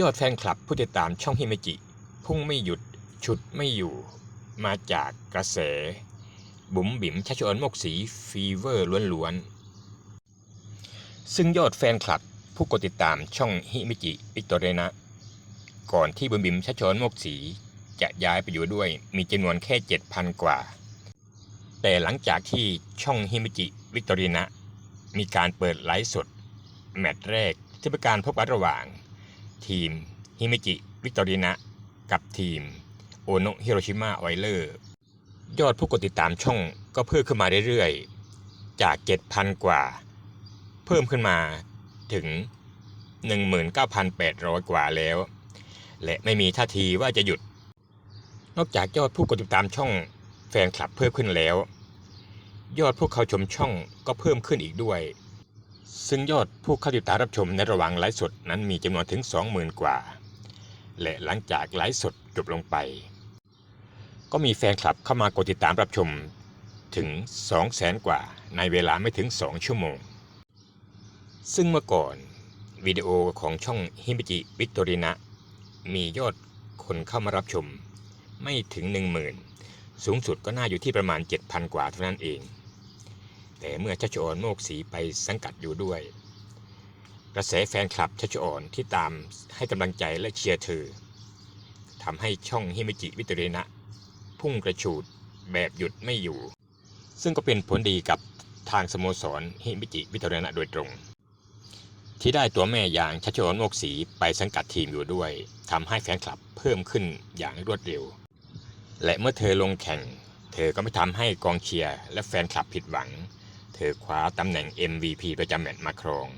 ยอดแฟนคลับผู้ติดตามช่องฮิเมจิ พุ่งไม่หยุดฉุดไม่อยู่มาจากกระแส บุ๋มบิ๋มชัชอนมกสีฟีเวอร์ล้วนๆ ซึ่งยอดแฟนคลับผู้กดติดตามช่องฮิเมจิวิกตอเรนะ ก่อนที่บุ๋มบิ๋มชัชอนมกสีจะย้ายไปอยู่ด้วยมีจำนวนแค่ 7,000 กว่า แต่หลังจากที่ช่องฮิเมจิวิกตอเรนะมีการเปิดไลฟ์สด แมตช์แรกที่เป็นการพบกันระหว่าง ทีมฮิเมจิวิกตอรีนะกับทีมโอโนฮิโรชิมาออยเลอร์ยอดผู้กดติดตามช่องก็เพิ่มขึ้นมาเรื่อยๆ จาก 7,000 กว่า เพิ่มขึ้นมาถึง 19,800 กว่าแล้ว และไม่มีท่าทีว่าจะหยุด นอกจากยอดผู้กดติดตามช่องแฟนคลับเพิ่มขึ้นแล้ว ยอดผู้เข้าชมช่องก็เพิ่มขึ้นอีกด้วย ซึ่งยอดผู้เข้าติดตามรับชมในระหว่างไลฟ์สดนั้นมีจำนวนถึง 20,000 กว่า และหลังจากไลฟ์สดจบลงไป ก็มีแฟนคลับเข้ามากดติดตามรับชมถึง 200,000 กว่า ในเวลาไม่ถึง 2 ชั่วโมง ซึ่งเมื่อก่อนวิดีโอของช่องฮิมิจิวิกตอรินะมียอดคนเข้ามารับชม ไม่ถึง 10,000 สูงสุดก็น่าอยู่ที่ประมาณ 7,000 กว่าเท่านั้นเอง แต่เมื่อชัชออนโมกสีไปสังกัดอยู่ด้วย กระแสแฟนคลับชัชออนที่ตามให้กำลังใจและเชียร์เธอทำให้ช่องฮิมิจิวิตเรนะ พุ่งกระฉูดแบบหยุดไม่อยู่ ซึ่งก็เป็นผลดีกับทางสโมสรฮิมิจิวิตเรนะโดยตรง ที่ได้ตัวแม่อย่างชัชออนโมกสีไปสังกัดทีมอยู่ด้วยทำให้แฟนคลับเพิ่มขึ้นอย่างรวดเร็ว และเมื่อเธอลงแข่ง เธอก็ไม่ทำให้กองเชียร์และแฟนคลับผิดหวัง เธอคว้าตำแหน่ง MVP ประจำแมตช์มาครอง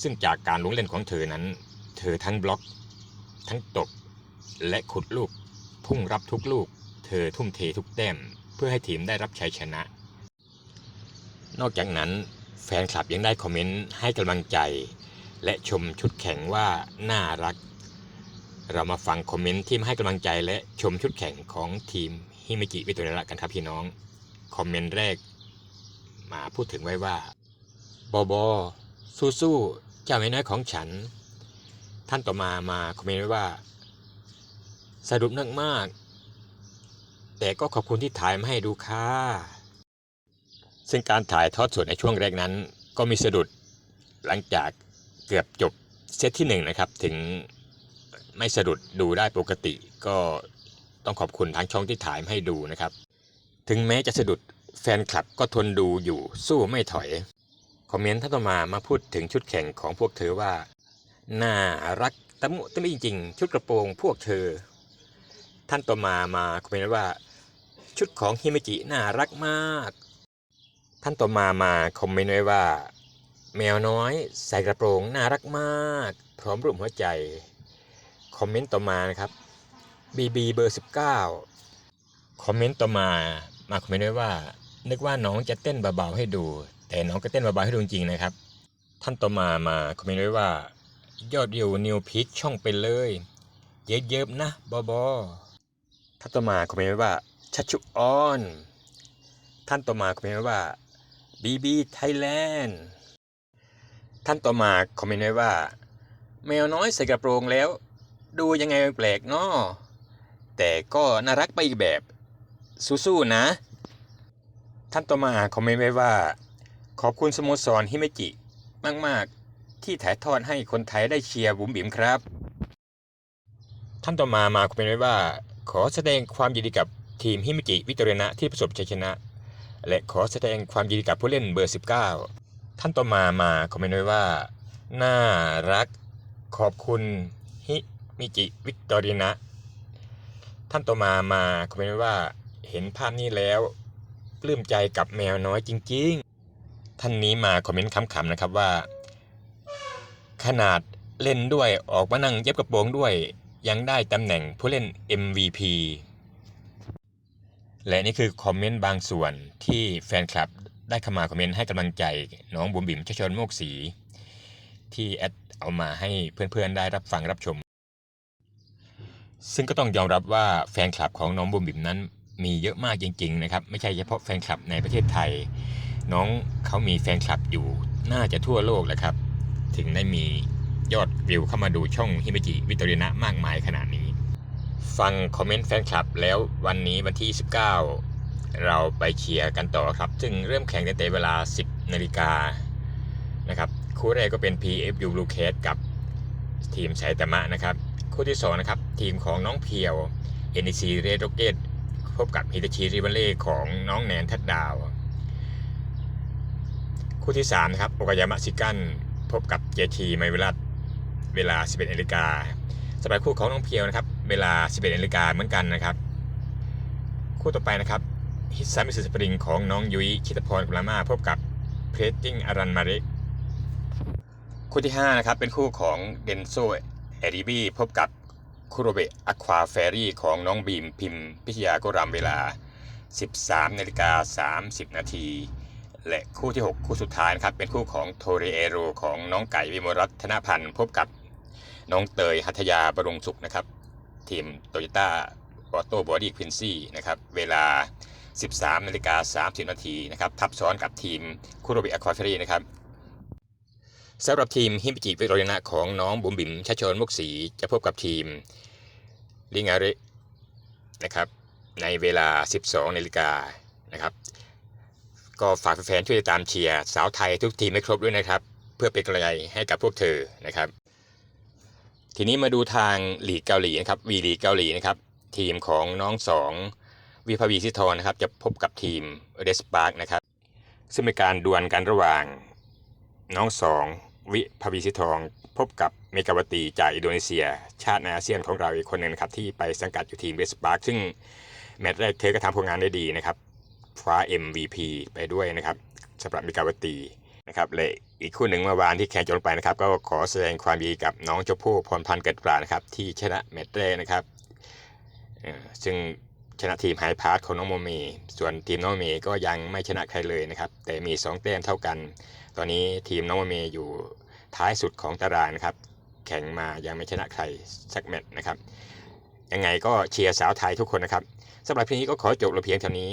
ซึ่งจากการลงเล่นของเธอนั้น เธอทั้งบล็อก ทั้งตบ และขุดลูก พุ่งรับทุกลูก เธอทุ่มเททุกแต้ม เพื่อให้ทีมได้รับชัยชนะ นอกจากนั้นแฟนคลับยังได้คอมเมนต์ให้กำลังใจ และชมชุดแข่งว่าน่ารัก เรามาฟังคอมเมนต์ที่มาให้กำลังใจและชมชุดแข่งของทีมฮิมิจิวิโตเรระกันครับพี่น้อง คอมเมนต์แรก มาพูดถึงไว้ว่า บอบอสู้สู้เจ้าไม่น้อยของฉัน ท่านต่อมามาคอมเมนต์ไว้ว่าสรุปนักมาก แต่ก็ขอบคุณที่ถ่ายมาให้ดูค่ะ ซึ่งการถ่ายทอดสดในช่วงแรกนั้น ก็มีสะดุดหลังจากเกือบจบเซตที่หนึ่งนะครับ ถึงไม่สะดุดดูได้ปกติ ก็ต้องขอบคุณทางช่องที่ถ่ายมาให้ดูนะครับ ถึงแม้จะสะดุด แฟนคลับก็ทนดูอยู่สู้ไม่ถอย คอมเมนต์ท่านต่อมามาพูดถึงชุดแข่งของพวกเธอว่า น่ารักตะมุตะมิจริง ชุดกระโปรงพวกเธอ ท่านต่อมามาคอมเมนต์ว่า ชุดของฮิเมจิน่ารักมาก ท่านต่อมามาคอมเมนต์ไว้ว่า แมวน้อยใส่กระโปรงน่ารักมาก พร้อมรูปหัวใจคอมเมนต์ต่อมานะครับ BB เบอร์19คอมเมนต์ต่อมามาคอมเมนต์ไว้ว่า นึกว่าน้องจะเต้นเบาๆให้ดู แต่น้องก็เต้นเบาๆให้ดูจริงๆนะครับ ท่านต่อมามาคอมเมนต์ไว้ว่า ยอดวิวนิวพีคช่องไปเลย เยอะๆนะบอบอท่านต่อมาคอมเมนต์ไว้ว่าชัชชุออน ท่านต่อมาคอมเมนต์ไว้ว่าบีบีไทยแลนด์ท่านต่อมาคอมเมนต์ไว้ว่า แมวน้อยใส่กระโปรงแล้ว ดูยังไงแปลกเนาะแต่ก็น่ารักไปอีกแบบสู้ๆนะ ท่านต่อมาคอมเมนต์ไว้ว่า ขอบคุณสโมสรฮิเมจิ มาก ๆ ที่ถ่ายทอดให้คนไทยได้เชียร์บุ๋มบิ๋มครับ ท่านต่อมามาคอมเมนต์ไว้ว่า ขอแสดงความยินดีกับทีมฮิเมจิวิตเรนะที่ประสบชัยชนะ และขอแสดงความยินดีกับผู้เล่นเบอร์ 19 ท่านต่อมามาคอมเมนต์ไว้ว่า น่ารัก ขอบคุณฮิมิจิวิตอรีนะ ท่านต่อมามาคอมเมนต์ไว้ว่า เห็นภาพนี้แล้ว ปลื้มใจกับแมวน้อยจริงๆ ท่านนี้มาคอมเมนต์คำๆนะครับว่า ขนาดเล่นด้วยออกมานั่งเย็บกระโปรงด้วย ยังได้ตำแหน่งผู้เล่น MVP และนี่คือคอมเมนต์บางส่วนที่แฟนคลับได้เข้ามาคอมเมนต์ให้กำลังใจน้องบุ๋มบิ๋มชชนโมกสีที่แอดเอามาให้เพื่อนๆได้รับฟังรับชม ซึ่งก็ต้องยอมรับว่าแฟนคลับของน้องบุ๋มบิ๋มนั้น มีเยอะมากจริง ๆ นะครับ ไม่ใช่เฉพาะแฟนคลับในประเทศไทย น้องเขามีแฟนคลับอยู่น่าจะทั่วโลกแหละครับ ถึงได้มียอดวิวเข้ามาดูช่องฮิเมจิวิตอรินะมากมายขนาดนี้ ฟังคอมเมนต์แฟนคลับแล้ววันนี้วันที่ 19 เราไปเชียร์กันต่อครับ ซึ่งเริ่มแข่งตั้งแต่เวลา 10นาฬิกานะครับคู่แรกก็เป็น PFU Blue Case กับทีมไซตามะนะครับ คู่ที่ 2 นะครับ ทีมของน้องเพียว NEC Red Rocket พบกับฮิตาชิริวัลเล่ของน้องแนนทัดดาว คู่ที่3นะครับโอกายามะซิกันพบกับเจทีไมเวลัสเวลา 11นาฬิกาสำหรับคู่ของน้องเพียวนะครับ เวลา 11นาฬิกาเหมือนกันนะครับ คู่ต่อไปนะครับฮิตซามิสุสปริงของน้องยุ้ยชิตพรกุลามาพบกับเพรสติ้งอารันมารกคู่ที่5นะครับเป็นคู่ของเดนโซเอริบีพบกับ คุโรเบะอควาเฟรี่ของน้องบีมพิมพ์พิชยาโกรามเวลา 13นาฬิกา30 นาที และคู่ที่ 6 คู่สุดท้ายนะครับ เป็นคู่ของโทเรเอโรของน้องไก่วิมรัตนพันธ์พบกับน้องเตยหัตยาบรงสุขนะครับ ทีมโตโยต้าออโต้บอดี้ควินซี่นะครับ เวลา 13นาฬิกา30 นาทีนะครับ ทับซ้อนกับทีมคุโรเบิอควาเฟรีนะครับ สำหรับทีมฮิมปิจิวิโรยนะของน้องบุ๋มบิ๋มชัชชนมุกศรีจะพบกับทีมลิงาเรนะครับในเวลา 12นาฬิกานะครับ ก็ฝากแฟนๆช่วยติดตามเชียร์สาวไทยทุกทีมให้ครบด้วยนะครับ เพื่อเป็นกำลังใจให้กับพวกเธอนะครับ ทีนี้มาดูทางหลีกเกาหลีนะครับวีลีกเกาหลีนะครับ ทีมของน้องสองวิภาวีสิทธรนะครับ จะพบกับทีมเดสปาร์กนะครับ ซึ่งเป็นการดวลกันระหว่าง น้องสองวิภวีสิทธรพบกับเมกาวตีจากอินโดนีเซีย ชาติในอาเซียนของเราอีกคนหนึ่งนะครับที่ไปสังกัดอยู่ทีมเดสปาร์กซึ่งแมตช์แรกเธอก็ทำผลงานได้ดีนะครับคว้า MVP ไปด้วยนะครับสำหรับเมกาวตีนะครับและอีกคู่หนึ่งเมื่อวานที่แข่งจบไปนะครับ ก็ขอแสดงความดีกับน้องเจ้าผู้พรพันธ์เกิดปรานะครับ ที่ชนะแมตช์แรกนะครับซึ่งชนะทีมไฮพาร์ทของน้องโมเม ส่วนทีมน้องโมเมก็ยังไม่ชนะใครเลยนะครับ แต่มี 2 แต้มเท่ากัน ตอนนี้ทีมน้องเมย์อยู่ท้ายสุดของตารางนะครับ แข่งมายังไม่ชนะใครสักแมตช์นะครับ ยังไงก็เชียร์สาวไทยทุกคนนะครับสำหรับพีนี้ก็ขอจบลงเพียงเท่านี้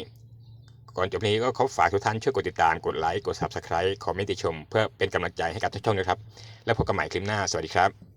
ก่อนจบนี้ก็ขอฝากทุกท่านช่วยกดติดตามกดไลค์กด Subscribe คอมเมนต์ติชม เพื่อเป็นกำลังใจให้กับทุกช่องนะครับ แล้วพบกันใหม่คลิปหน้าสวัสดีครับ